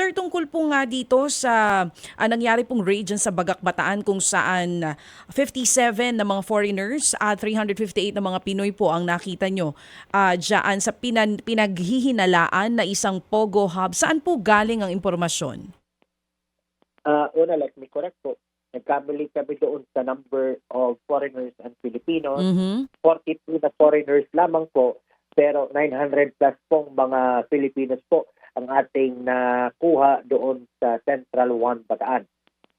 Sir, tungkol po nga dito sa ah, nangyari pong raid sa Bagakbataan kung saan ah, 57 na mga foreigners at 358 na mga Pinoy po ang nakita nyo uh, dyan sa pinan- pinaghihinalaan na isang Pogo Hub. Saan po galing ang impormasyon? Uh, una, let me correct po. Nagkamali kami doon sa number of foreigners and Filipinos. Mhm. 42 na foreigners lamang po, pero 900 plus pong mga Filipinos po ang ating nakuha doon sa Central 1 Bataan.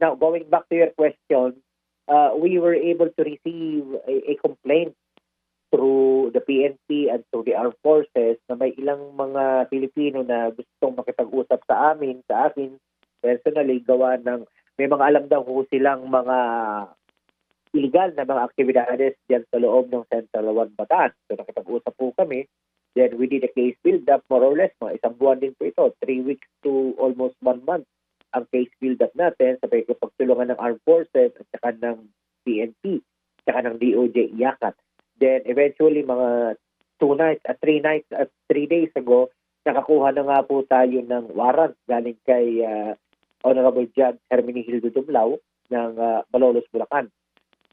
Now, going back to your question, uh, we were able to receive a, a complaint through the PNP and through the armed forces na may ilang mga Pilipino na gustong makipag-usap sa amin, sa akin, personally, gawa ng may mga alam daw ho silang mga illegal na mga aktibidades diyan sa loob ng Central 1 Bataan. So nakipag-usap po kami. Then we did a case build-up more or less. Mga isang buwan din po ito. Three weeks to almost one month ang case build-up natin sa pagtulungan ng armed forces at saka ng PNP saka ng DOJ iyakat. Then eventually mga two nights at three nights at three days ago, nakakuha na nga po tayo ng warrant galing kay uh, Honorable Judge Herminihildo Dumlao ng uh, Malolos, Bulacan.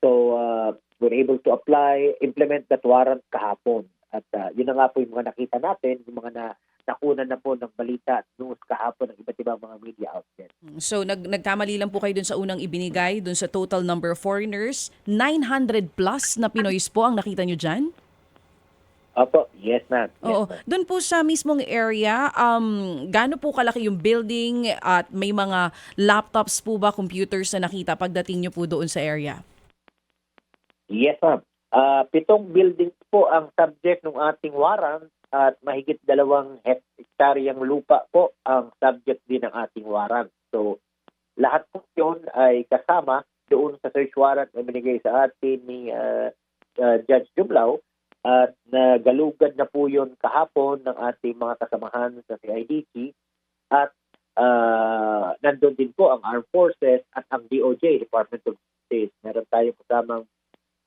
So, uh, we're able to apply, implement that warrant kahapon. At uh, yun na nga po yung mga nakita natin, yung mga na, nakunan na po ng balita at news kahapon ng iba't ibang mga media outlets. So nag nagkamali lang po kayo dun sa unang ibinigay, dun sa total number of foreigners. 900 plus na Pinoys po ang nakita nyo dyan? Opo, yes ma'am. Yes, Oo. Doon po sa mismong area, um, gaano po kalaki yung building at may mga laptops po ba, computers na nakita pagdating nyo po doon sa area? Yes, ma'am. Ah, pitong buildings po ang subject ng ating warrant at mahigit dalawang hektaryang lupa po ang subject din ng ating warrant. So, lahat po yun ay kasama doon sa search warrant na binigay sa atin ni ah, ah, Judge Jublao at nagalugad na po yun kahapon ng ating mga kasamahan sa CIDC at ah, nandun din po ang Armed Forces at ang DOJ, Department of Justice. Meron tayong kasamang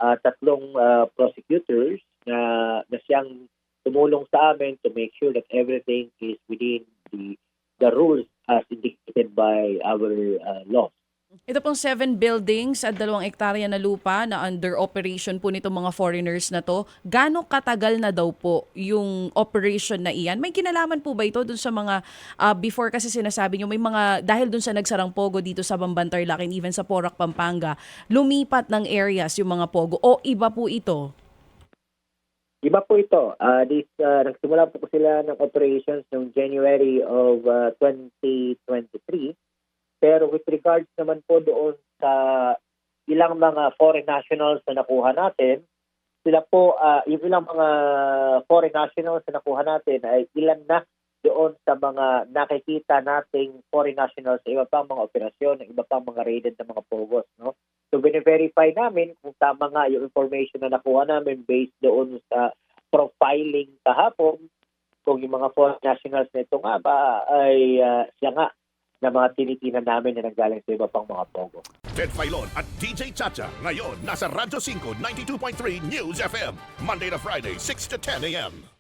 ah, tatlong ah, prosecutors na, na siyang tumulong sa amin to make sure that everything is within the the rules as indicated by our ah, laws. Ito pong seven buildings at dalawang ektarya na lupa na under operation po nitong mga foreigners na to. Gaano katagal na daw po yung operation na iyan? May kinalaman po ba ito dun sa mga, ah, before kasi sinasabi nyo, may mga, dahil dun sa nagsarang Pogo dito sa Bambantarlac and even sa Porac, Pampanga, lumipat ng areas yung mga Pogo o iba po ito? Iba po ito. Ah, this, ah, nagsimula po sila ng operations noong January of ah, 2023. Pero with regards naman po doon sa ilang mga foreign nationals na nakuha natin, sila po, ah, yung ilang mga foreign nationals na nakuha natin ay ilan na doon sa mga nakikita nating foreign nationals sa iba pang mga operasyon, iba pang mga raided na mga pogos. No? So, verify namin kung tama nga yung information na nakuha namin based doon sa profiling kahapon, kung yung mga foreign nationals na ito nga ba ay ah, siya nga na mga tinitinan namin na nanggaling sa iba pang mga pogo. Ted Filon at DJ Chacha. Ngayon, nasa Radyo 5, 92.3 News FM. Monday to Friday, 6 to 10 a.m.